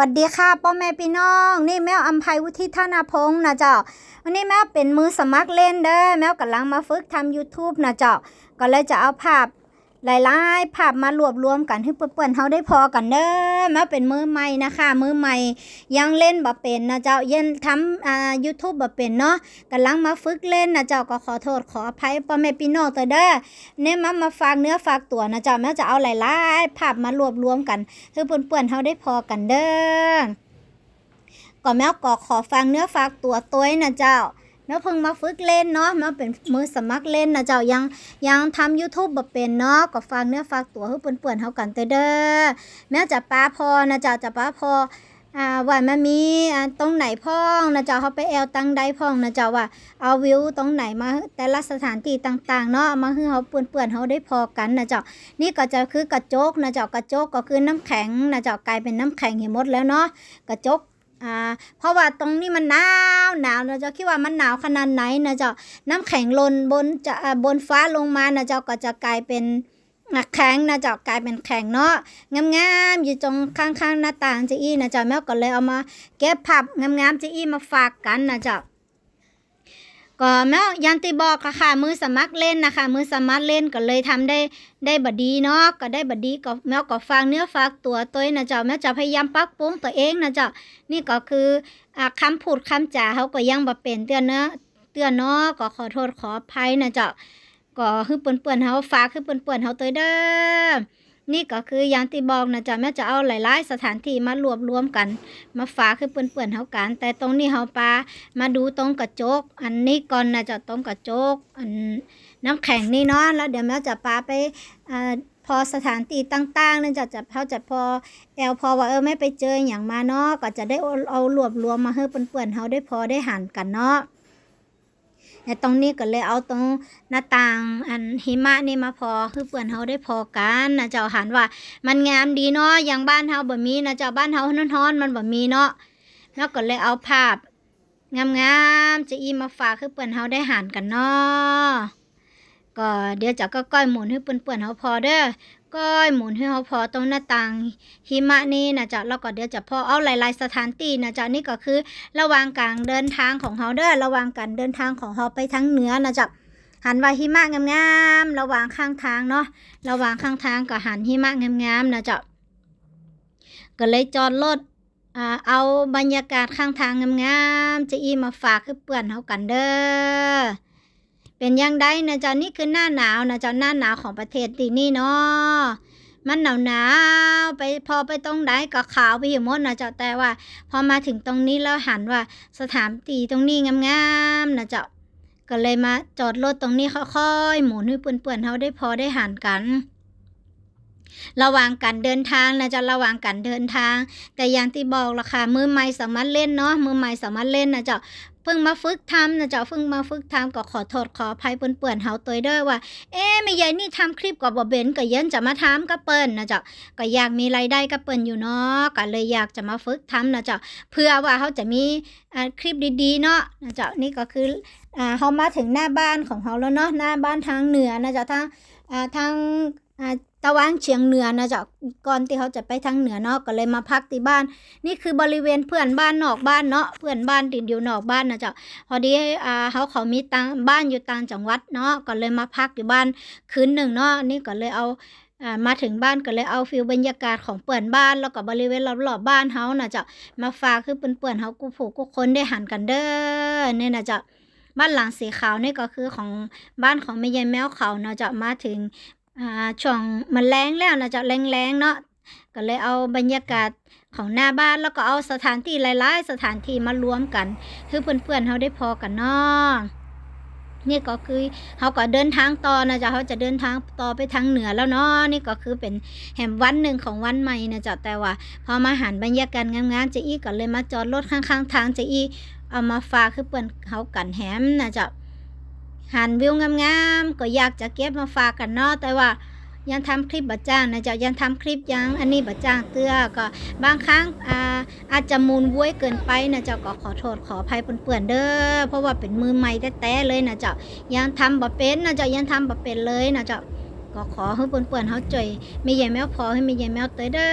วัสดีค่ะพ่อแม่พี่น้อง นี่แมวอัมภัยวุฒิธนาพงศ์นะเจ้าวันนี้แมวเป็นมือสมัครเล่นเด้อแมวกำลังมาฝึกทำ YouTube นะเจ้าก็เลยจะเอาภาพ หลายๆภาพมารวบรวมกันให้เปื่อนๆเฮาได้พอกันเด้อมวเป็นมือใหม่นะคะ มือใหม่ยังเล่นบ่เป็นนะเจ้ายังทำอ่า YouTube บ่เป็นเนาะกำลังมาฝึกเล่นนะเจ้าก็ขอโทษขออภัยพ่อแม่พี่น้องตัวเด้อเนี่ยมามาฝากเนื้อฝากตัวนะเจ้าแมวจะเอาหลายๆภาพมารวบรวมกันคือเปื่อนๆเฮาได้พอกันเด้อก็แมวก็ขอฟังเนื้อฝากตัวตัวนะเจ้า แมวเพิ่งมาฝึกเล่นเนาะมวเป็นมือสมัครเล่นนะเจ้ายังยังทำ YouTube บ่เป็นเนาะก็ฟังเนื้อฝากตัวให้เปื่อนๆเฮากันเตเด้อแมวจะป้าพอนะเจ้าจะป้าพออ่าว่ามันมีอ่าตรงไหนพ้องนะเจ้าเขาไปแอลตังใดพ้องนะเจ้าว่าเอาวิวตรงไหนมาแต่ละสถานที่ต่างๆเนาะมาให้เฮาเปื่อนๆเฮาได้พอกันนะเจ้านี่ก็จะคือกระจกนะเจ้ากระจกก็คือน้ำแข็งนะเจ้ากลายเป็นน้ำแข็งเห็นหมดแล้วเนาะกระจก อ่าเพราะว่าตรงนี้มันหนาวหนาวนะเจ้าคิดว่ามันหนาวขนาดไหนนะเจ้าน้ำแข็งหล่นบนจะอ่าบนฟ้าลงมานะเจ้าก็จะกลายเป็นแข็งนะเจ้ากลายเป็นแข็งเนาะงามๆอยู่ตรงข้างๆหน้าต่างเจีอี้นะเจ้าแม่ก็เลยเอามาเก็บผับงามๆเจีอี้มาฝากกันนะเจ้า ก็แม่ยันติบอกค่ะค่ะ มือสมัครเล่นนะคะ มือสมัครเล่นก็เลยทำได้ได้บดีเนาะก็ได้บดีก็แม่ก็ฟังเนื้อฝากตัวตัวนะเจ้าแม่จะพยายามปรับปรุงตัวเองนะเจ้านี่ก็คืออ่าคำพูดคำจาเขาก็ยังบ่เป็นเตือนเนาะเตือนเนาะก็ขอโทษขออภัยนะเจ้าก็คือเปื่อนๆเฮาฝากคือเปื่อนๆเฮาตัวเด้อ นี่ก็คืออย่างที่บอกนะจ๊ะแม่จะเอาหลาย ๆ สถานที่มารวบรวมกัน มาฝาคือเปื่อนๆเฮากัน แต่ตรงนี้เฮาปามาดูตรงกระจก อันนี้ก่อนนะจ๊ะตรงกระจก อันน้ำแข็งนี่เนาะแล้วเดี๋ยวแม่จะปาไปอ่าพอสถานที่ต่างๆนั่นจะจะเขาจะพอแอลพอว่าเออไม่ไปเจออย่างมาเนาะก็จะได้เอาเอารวบรวมมาให้เปื่อนๆเขาได้พอได้หันกันเนาะ แต่ตรงนี้ก็เลยเอาตรงหน้าต่างอันหิมะนี่มาพอคือเปื่อนเขาได้พอกันนะเจ้าหันว่า มันงามดีเนาะอย่างบ้านเฮาบ่มีนะเจ้าบ้านเฮาฮ้อนๆมันบ่มีเนาะแล้วก็เลยเอาภาพงามๆจะอีมาฝากให้เปื่อนเฮาได้หานกันเนาะก็เดี๋ยวจะก็ก้อยหมุนให้เปื่อนเปื่อนๆเฮาพอเด้อ ก้อยหมุนให้เฮาพอตรงหน้าต่างหิมะนี่นะจ๊ะแล้วก็เดี๋ยวจะพอเอาหลาย ๆ สถานที่นะจ๊ะนี่ก็คือระหว่างการเดินทางของเฮาเด้อระหว่างการเดินทางของเฮาไปทางเหนือนะจ๊ะหันว่าหิมะงามๆระหว่างข้างทางเนาะระหว่างข้างทางก็หันหิมะงามๆนะจ๊ะก็เลยจอดรถเอาบรรยากาศข้างทางงามๆจะอีมาฝากให้เปื่อนเฮากันเด้อ เป็นยังไงนะจ๊ะนี่คือหน้าหนาวนะจ๊ะหน้าหนาวของประเทศที่นี่เนาะมันหนาวหนาวไปพอไปตรงไหนก็ขาวไปอยู่หมดนะจ๊ะแต่ว่า พอมาถึงตรงนี้แล้วหันว่าสถานที่ตรงนี้งามๆนะจ๊ะก็เลยมาจอดรถตรงนี้ค่อยๆหมุนให้เปื่อนๆเฮาได้พอได้หันกันระหว่างการเดินทางนะจ๊ะระหว่างการเดินทางแต่อย่างที่บอกละค่ะมือใหม่สามารถเล่นเนาะมือใหม่สามารถเล่นนะจ้า เพิ่งมาฝึกทำนะเจ้าเพิ่งมาฝึกทำก็ขอโทษขออภัยเปื่อนๆเฮาตัวเด้อว่า เอ๊ะไม่ใหญ่นี่ทำคลิปกับบ่เบนก็เย็นจะมาทำกับเปิ้นนะเจ้าก็อยากมีรายได้กับเปิ้นอยู่เนาะก็เลยอยากจะมาฝึกทำนะเจ้าเพื่อว่าเขาจะมีคลิปดีๆเนาะนะเจ้านี่ก็คืออ่าเขามาถึงหน้าบ้านของเขาแล้วเนาะหน้าบ้านทางเหนือนะเจ้าทางอ่าทาง ตะวันเฉียงเหนือนะจ้าก่อนที่เขาจะไปทางเหนือเนาะก็เลยมาพักที่บ้าน นี่คือบริเวณเพื่อนบ้านนอกบ้านเนาะเพื่อนบ้านติดอยู่นอกบ้านนะจ้าพอดีอ่าเขาเขามีตังบ้านอยู่ต่างจังหวัดเนาะก็เลยมาพักอยู่บ้านคืนหนึ่งเนาะนี่ก็เลยเอาอ่ามาถึงบ้านก็เลยเอาฟิลบรรยากาศของเปื่อนบ้านแล้วก็บริเวณรอบๆบ้านเขานะจ้ามาฝากคือเปื่อนๆเขากูผูกกูคนได้หันกันเด้อเนี่ยนะจ้าบ้านหลังสีขาวนี่ก็คือของบ้านของแม่ยายแมวเขาเนาะจ้ามาถึง อ่าช่วงมันแรงแล้วนะเจ้าแรงๆเนาะก็เลยเอาบรรยากาศของหน้าบ้านแล้วก็เอาสถานที่หลายๆสถานที่มารวมกัน คือเพื่อนๆเขาได้พอกันเนาะนี่ก็คือเขาก็เดินทางต่อนะจ๊ะเขาจะเดินทางต่อไปทางเหนือแล้วเนาะนี่ก็คือเป็นแหมวันหนึ่งของวันใหม่นะจ๊ะแต่ว่า พอมาหันบรรยากาศงามๆเจะอี้ก็เลยมาจอดรถข้างๆ ทางเจะอี้เอามาฝากคือเพื่อนเขากันแหมนะจ๊ะ หันวิวงามๆก็อยากจะเก็บมาฝากกันเนาะแต่ว่ายังทำคลิปบัจ้างนะเจ้ายังทำคลิปยังอันนี้บัจ้างเตื้อก็บางครั้งอ่าอาจจะมูลว้วยเกินไปนะเจ้าก็ขอโทษขออภัยเปื่อนๆเด้อเพราะว่าเป็นมือใหม่แต้ๆเลยนะเจ้ายังทำบ่เป็นนะเจ้ายังทำบ่เป็นเลยนะเจ้า ก็ขอให้เปื่อนๆเฮาจ่อยมีใหญ่แมวพอให้มีใหญ่แมวเตยเด้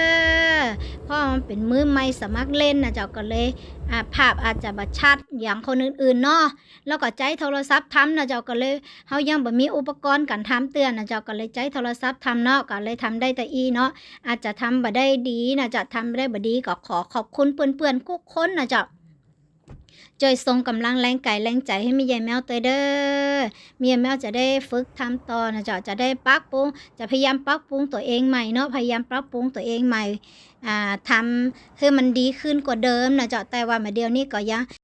อพราะมันเป็นมือใหม่สมัครเล่นนะเจ้าก็เลยอาภาพอาจจะบ่ชัดอย่างคนอื่นๆเนาะแล้วก็ใจโทรศัพท์ทำนะเจ้าก็เลยเฮายังบ่มีอุปกรณ์การทำเตือนนะเจ้าก็เลยใจโทรศัพท์ทำเนาะก็เลยทำได้แต่อีเนาะอาจจะทำบ่ได้ดีนะจะทำบ่ได้บ่ดีก็ขอขอบคุณเปื่อนๆทุกคนนะเจ้า จอยทรงกำลังแรงกายแรงใจให้มียายแมวเตยเด้อมียายแมวจะได้ฝึกทำต่อนะจ๊ะจะได้ปรับปรุงจะพยายามปรับปรุงตัวเองใหม่เนาะพยายามปรับปรุงตัวเองใหม่อ่าทำให้มันดีขึ้นกว่าเดิมนะจ๊ะแต่ว่ามาเดียวนี้ก็ยัง